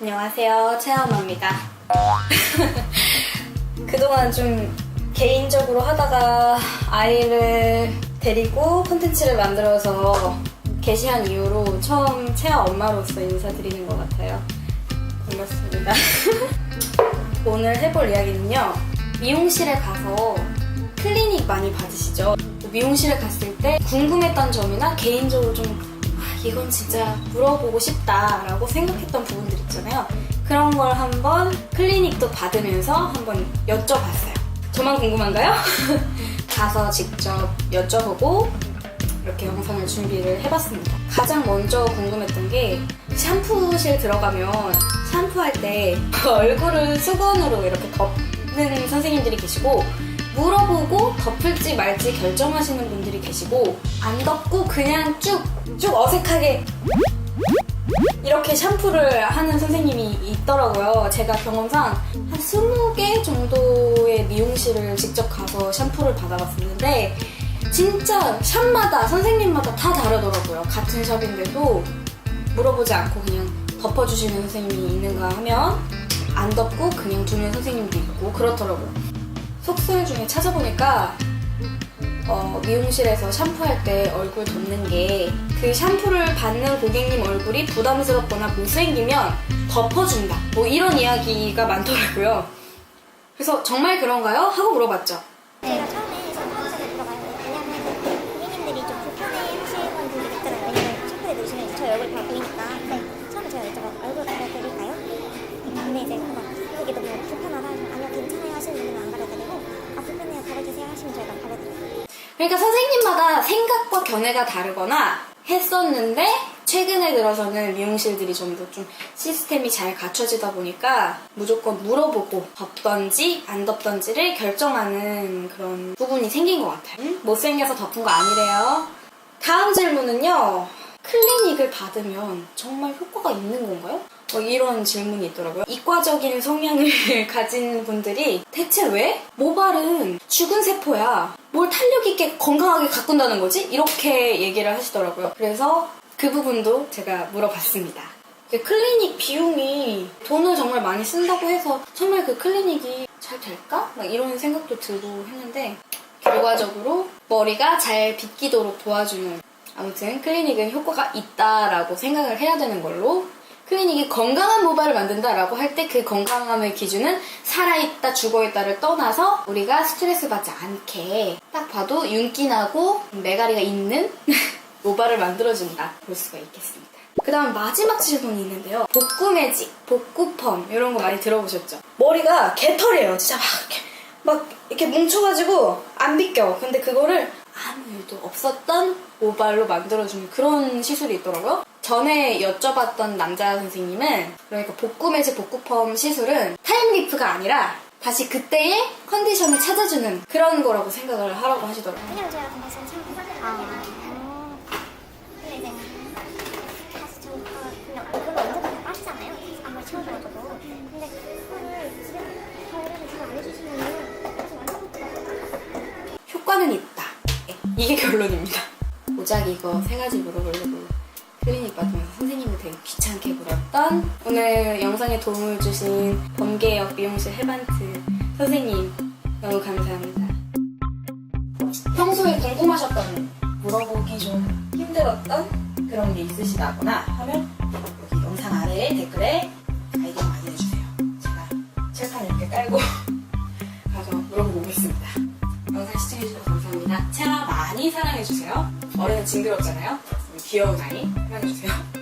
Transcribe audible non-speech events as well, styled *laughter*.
안녕하세요. 채아엄마입니다. *laughs* 그동안 좀 개인적으로 하다가 아이를 데리고 콘텐츠를 만들어서 게시한 이후로 처음 채아 엄마로서 인사드리는 것 같아요. 반갑습니다. *laughs* 오늘 해볼 이야기는요. 미용실에 가서 클리닉 많이 받으시죠? 미용실에 갔을 때 궁금했던 점이나 개인적으로 좀 아, 이건 진짜 물어보고 싶다라고 생각했던 부분들 있잖아요. 그런 걸 한번 클리닉도 받으면서 한번 여쭤봤어요. 저만 궁금한가요? *laughs* 가서 직접 여쭤보고 이렇게 영상을 준비를 해봤습니다. 가장 먼저 궁금했던 게 샴푸실 들어가면 샴푸할 때 *laughs* 얼굴을 수건으로 이렇게 덮는 선생님들이 계시고 물어보고 덮을지 말지 결정하시는 분들이 계시고 안 덮고 그냥 쭉 쭉 어색하게 이렇게 샴푸를 하는 선생님이 있더라고요. 제가 경험상 한 20개 정도의 미용실을 직접 가서 샴푸를 받아봤었는데 진짜 샵마다 선생님마다 다 다르더라고요. 같은 샵인데도 물어보지 않고 그냥 덮어주시는 선생님이 있는가 하면 안 덮고 그냥 두는 선생님도 있고 그렇더라고요. 속설 중에 찾아보니까 어, 미용실에서 샴푸할 때 얼굴 덮는 게 그 샴푸를 받는 고객님 얼굴이 부담스럽거나 못생기면 덮어준다. 뭐 이런 이야기가 많더라고요. 그래서 정말 그런가요? 하고 물어봤죠. 제가 처음에 샴푸하우스에 들어가요. 왜냐면 고객님들이 좀 불편해 하시는 분들이 있잖아요. 왜냐면 샴푸에 넣으시면 저희 얼굴 다 보이니까. 그러니까 선생님마다 생각과 견해가 다르거나 했었는데 최근에 들어서는 미용실들이 전부 좀 시스템이 잘 갖춰지다 보니까 무조건 물어보고 덮던지 안 덮던지를 결정하는 그런 부분이 생긴 것 같아요. 음? 못생겨서 덮은 거 아니래요. 다음 질문은요. 클리닉을 받으면 정말 효과가 있는 건가요? 뭐 이런 질문이 있더라고요. 이과적인 성향을 *laughs* 가진 분들이 대체 왜? 모발은 죽은 세포야. 뭘 탄력 있게 건강하게 가꾼다는 거지? 이렇게 얘기를 하시더라고요. 그래서 그 부분도 제가 물어봤습니다. 그 클리닉 비용이 돈을 정말 많이 쓴다고 해서 정말 그 클리닉이 잘 될까? 막 이런 생각도 들고 했는데 결과적으로 머리가 잘 빗기도록 도와주는 아무튼 클리닉은 효과가 있다라고 생각을 해야 되는 걸로 클리닉이 건강한 모발을 만든다라고 할 때 그 건강함의 기준은 살아있다 죽어있다를 떠나서 우리가 스트레스 받지 않게 딱 봐도 윤기 나고 메가리가 있는 *laughs* 모발을 만들어준다 볼 수가 있겠습니다. 그 다음 마지막 질문이 있는데요. 복구 매직, 복구 펌 이런 거 많이 들어보셨죠? 머리가 개털이에요. 진짜 막 이렇게, 막 이렇게 뭉쳐가지고 안 빗겨. 근데 그거를 아무 일도 없었던 모발로 만들어주는 그런 시술이 있더라고요. 전에 여쭤봤던 남자 선생님은 그러니까 복구 매직 복구 펌 시술은 타임리프가 아니라 다시 그때의 컨디션을 찾아주는 그런 거라고 생각을 하라고 하시더라고요. 왜냐면 제가 근데 지금 샴푸 아 근데 이제 사실 저 그냥 얼굴로 언제든지 빠지잖아요. 아무리 채워드려도 근데 그거를 집에 가려면 잘안 해주시면은 사실 완전 효과는 있다. 이게 결론입니다. 고작 이거 세 가지 물어보려고 클리닉 받으면서 선생님을 되게 귀찮게 물었던 오늘 영상에 도움을 주신 범계역 미용실 헤반트 선생님 너무 감사합니다. 평소에 궁금하셨던 물어보기 좀 힘들었던 그런 게 있으시다거나 하면 여기 영상 아래에 댓글에 아이디어 많이 내주세요. 제가 칠판 이렇게 깔고 *laughs* 가서 물어보고 오겠습니다. 영상 시청해주셔서 감사합니다. 채아 많이 사랑해주세요. 어른은 징그럽잖아요. 귀여운 아이 사랑해주세요.